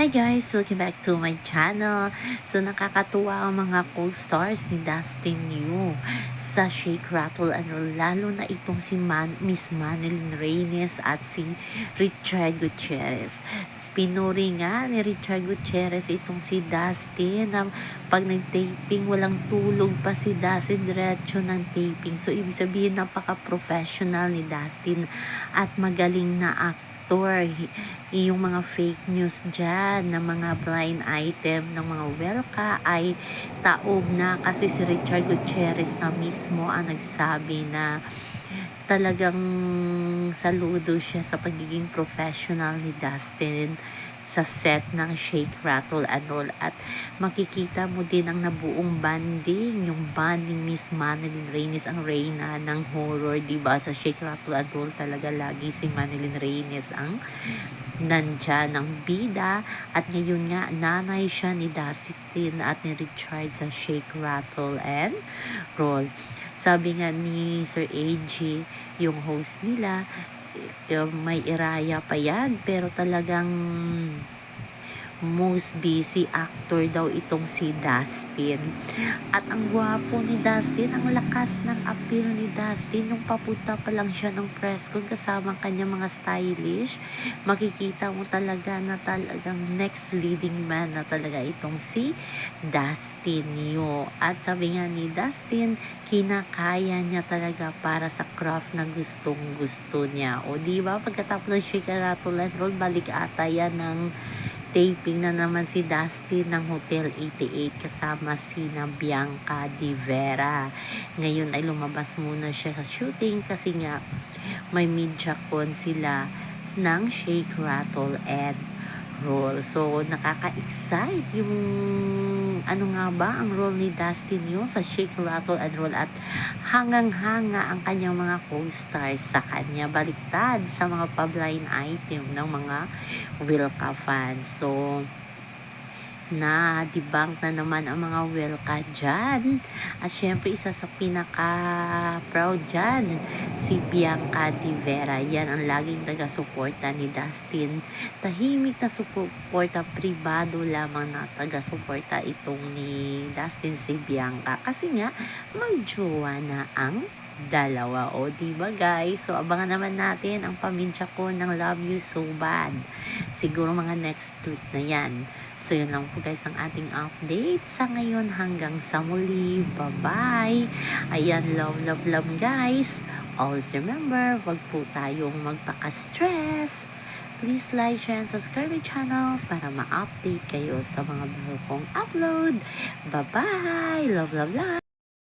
Hi guys! Welcome back to my channel. So nakakatuwa ang mga co-stars ni Dustin Yu sa Shake, Rattle and Roll. Lalo na itong si Man, Miss Manilyn Reyes at si Richard Gutierrez. Pinuri nga ni Richard Gutierrez itong si Dustin na pag nag-taping walang tulog pa si Dustin diretso ng taping. So ibig sabihin napaka-professional ni Dustin at magaling na actor actor, yung mga fake news dyan, ng mga blind item, ng mga welka ay taob na. Kasi si Richard Gutierrez na mismo ang nagsabi na talagang saludo siya sa pagiging professional ni Dustin sa set ng Shake, Rattle, and Roll. At makikita mo din ang nabuong banding, yung banding Miss Manilyn Reyes, ang reyna ng horror, di ba Sa Shake, Rattle, and Roll talaga lagi si Manilyn Reyes ang nandyan ng bida at ngayon nga nanay siya ni Dasitin at ni Richard sa Shake, Rattle, and Roll. Sabi nga ni Sir AG, yung host nila, may iraya pa yan pero talagang most busy actor daw itong si Dustin. At ang gwapo ni Dustin, ang lakas ng appeal ni Dustin, nung papunta pa lang siya ng press con kasama kanya mga stylish, makikita mo talaga na talagang next leading man na talaga itong si Dustin Yu. At sabi nga ni Dustin, kinakaya niya talaga para sa craft na gustong gusto niya. O di ba pagkatapos ng Shake Rattle and Roll, balik ata yan ng taping na naman si Dusty ng Hotel 88 kasama si na Bianca Di Vera. Ngayon ay lumabas muna siya sa shooting kasi nga may media con sila ng Shake, Rattle, and Roll. So, nakaka-excite yung ano nga ba ang role ni Dustin yun sa Shake, Rattle, and Roll at hangang-hanga ang kanyang mga co-stars sa kanya baliktad sa mga pa-blind item ng mga Wilka fans. So, na debunk na naman ang mga Wilka dyan. At syempre, isa sa pinaka-proud dyan, si Bianca Di Vera. Yan ang laging taga-suporta ni Dustin. Tahimik na suporta, pribado lamang na taga-suporta itong ni Dustin si Bianca. Kasi nga, may jowa na ang dalawa. O, di ba guys? So, abangan naman natin ang pamilya ko ng Love You So Bad. Siguro mga next week na yan. So, yun lang po guys ang ating update sa ngayon hanggang sa muli. Bye-bye! Ayan, love, love, love guys! Always remember, wag po tayong magpaka-stress. Please like, share, and subscribe my channel para ma-update kayo sa mga bago kong upload. Bye-bye! Love, love, love!